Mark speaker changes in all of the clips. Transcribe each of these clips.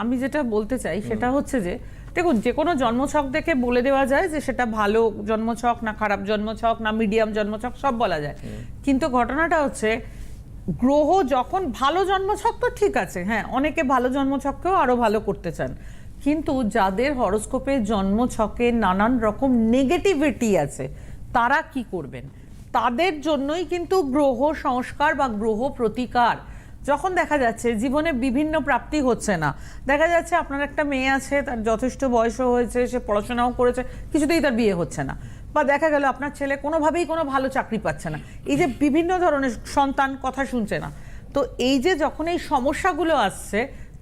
Speaker 1: আমি যেটা বলতে চাই সেটা হচ্ছে যে দেখুন যে কোনো জন্মছক দেখে বলে দেওয়া যায় যে সেটা ভালো জন্মছক না খারাপ জন্মছক না মিডিয়াম জন্মছক সব বলা যায়। কিন্তু ঘটনাটা হচ্ছে গ্রহ যখন ভালো জন্মছক তো ঠিক আছে হ্যাঁ অনেকে ভালো জন্মছককেও আরও ভালো করতে চান। কিন্তু যাদের হরোস্কোপে জন্মছকে নানান রকম নেগেটিভিটি আছে তারা কি করবেন? তাদের জন্যই কিন্তু গ্রহ সংস্কার বা গ্রহ প্রতিকার যখন দেখা যাচ্ছে জীবনে বিভিন্ন প্রাপ্তি হচ্ছে না, দেখা যাচ্ছে আপনার একটা মেয়ে আছে, তার যথেষ্ট বয়সও হয়েছে, সে পড়াশোনাও করেছে, কিছুতেই তার বিয়ে হচ্ছে না। বা দেখা গেল আপনার ছেলে কোনোভাবেই কোনো ভালো চাকরি পাচ্ছে না। এই যে বিভিন্ন ধরনের সন্তান কথা শুনছে না। তো এই যে যখন এই সমস্যাগুলো আসছে,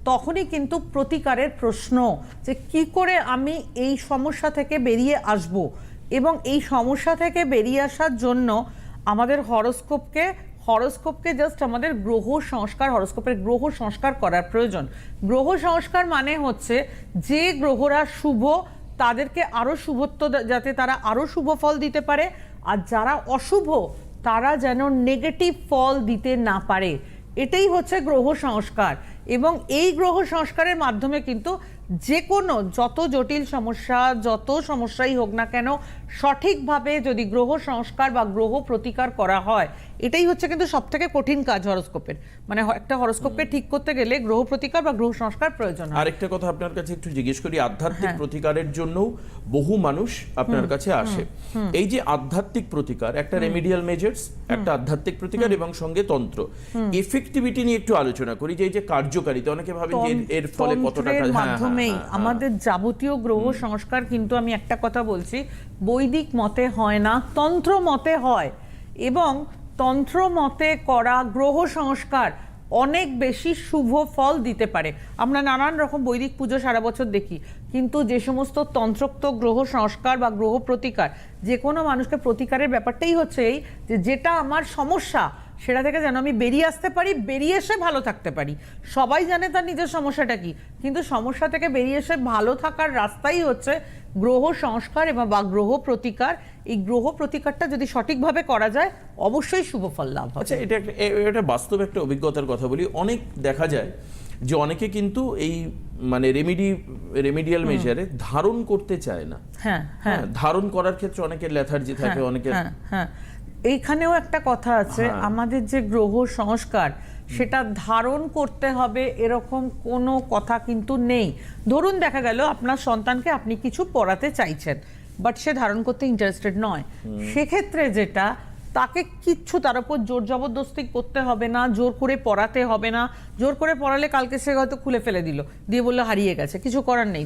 Speaker 1: তখনই কিন্তু প্রতিকারের প্রশ্ন যে কি করে আমি এই সমস্যা থেকে বেরিয়ে আসব? এবং এই সমস্যা থেকে বেরিয়ে আসার জন্য আমাদের হরোস্কোপকে হরোস্কোপকে জাস্ট আমাদের গ্রহ সংস্কার, হরস্কোপের গ্রহ সংস্কার করার প্রয়োজন। গ্রহ সংস্কার মানে হচ্ছে যে গ্রহরা শুভ, তাদেরকে আরও শুভত্ব যাতে তারা আরও শুভ ফল দিতে পারে। আর যারা অশুভ, তারা যেন নেগেটিভ ফল দিতে না পারে। এটাই হচ্ছে গ্রহ সংস্কার। এবং এই গ্রহ সংস্কারের মাধ্যমে কিন্তু যে কোনো যত জটিল সমস্যা যত সমস্যাই হোক না কেন সঠিকভাবে যদি গ্রহ সংস্কার বা গ্রহ প্রতিকার করা হয় এটাই হচ্ছে কিন্তু সব থেকে কঠিন কাজ হরোস্কোপের। মানে একটা হরোস্কোপকে ঠিক করতে গেলে গ্রহ প্রতিকার বা গ্রহ সংস্কার প্রয়োজন হয়।
Speaker 2: আরেকটা কথা আপনার কাছে একটু জিজ্ঞেস করি আধ্যাত্মিক
Speaker 1: হ্যাঁ।
Speaker 2: প্রতিকারের জন্য বহু মানুষ আপনার কাছে আসে। এই যে আধ্যাত্মিক প্রতিকার একটা রেমিডিয়াল মেজার্স একটা আধ্যাত্মিক প্রতিকার এবং সঙ্গে তন্ত্র। এফেক্টিভিটি নিয়ে একটু আলোচনা করি যে এই যে কার্যকারিতা অনেকে ভাবেন যে এর- ফলে হ্যাঁ, হ্যাঁ,
Speaker 1: মাধ্যমেই
Speaker 2: হ্যাঁ, হ্যাঁ।
Speaker 1: আমাদের যাবতীয় গ্রহ সংস্কার কিন্তু আমি একটা কথা বলছি বৈদিক মতে হয় না তন্ত্র মতে হয়। এবং তন্ত্র মতে করা গ্রহ সংস্কার অনেক বেশি শুভ ফল দিতে পারে। আমরা নানান রকম বৈদিক পুজো সারা বছর দেখি কিন্তু যে সমস্ত তন্ত্রোক্ত গ্রহ সংস্কার বা গ্রহ প্রতিকার যে কোনো মানুষকে প্রতিকারের ব্যাপারটাই হচ্ছে এই যে যেটা আমার সমস্যা সেটা থেকে যেন আমি বেরিয়ে আসতে পারি বেরিয়ে এসে ভালো থাকতে পারি। সবাই জানে তার নিজের সমস্যাটা কি কিন্তু সমস্যা থেকে বেরিয়ে এসে ভালো থাকার রাস্তাই হচ্ছে গ্রহ সংস্কার এবং বা গ্রহ প্রতিকার। এই গ্রহ প্রতিকারটা যদি সঠিকভাবে করা যায় অবশ্যই শুভ ফল লাভ হবে।
Speaker 2: আচ্ছা এটা একটা এটা বাস্তব একটা অভিজ্ঞতার কথা বলি। অনেক দেখা যায় যে অনেকে কিন্তু এই মানে রেমিডি রেমিডিয়াল মেজারে ধারণ করতে চায় না।
Speaker 1: হ্যাঁ হ্যাঁ।
Speaker 2: হ্যাঁ ধারণ করার ক্ষেত্রে অনেকের লেথার্জি থাকে
Speaker 1: হ্যাঁ,
Speaker 2: অনেকের
Speaker 1: হ্যাঁ হ্যাঁ। এইখানেও একটা কথা আছে
Speaker 2: হ্যাঁ।
Speaker 1: আমাদের যে গ্রহ সংস্কার সেটা ধারণ করতে হবে এরকম কোনো কথা কিন্তু নেই। ধরুন দেখা গেল আপনার সন্তানকে আপনি কিছু পড়াতে চাইছেন বাট সে ধারণ করতে ইন্টারেস্টেড নয়। সেক্ষেত্রে যেটা তাকে কিচ্ছু তার উপর জোর জবরদস্তি করতে হবে না জোর করে পড়াতে হবে না। জোর করে পড়ালে কালকে সে হয়তো খুলে ফেলে দিল দিয়ে বলল হারিয়ে গেছে কিছু করার নেই।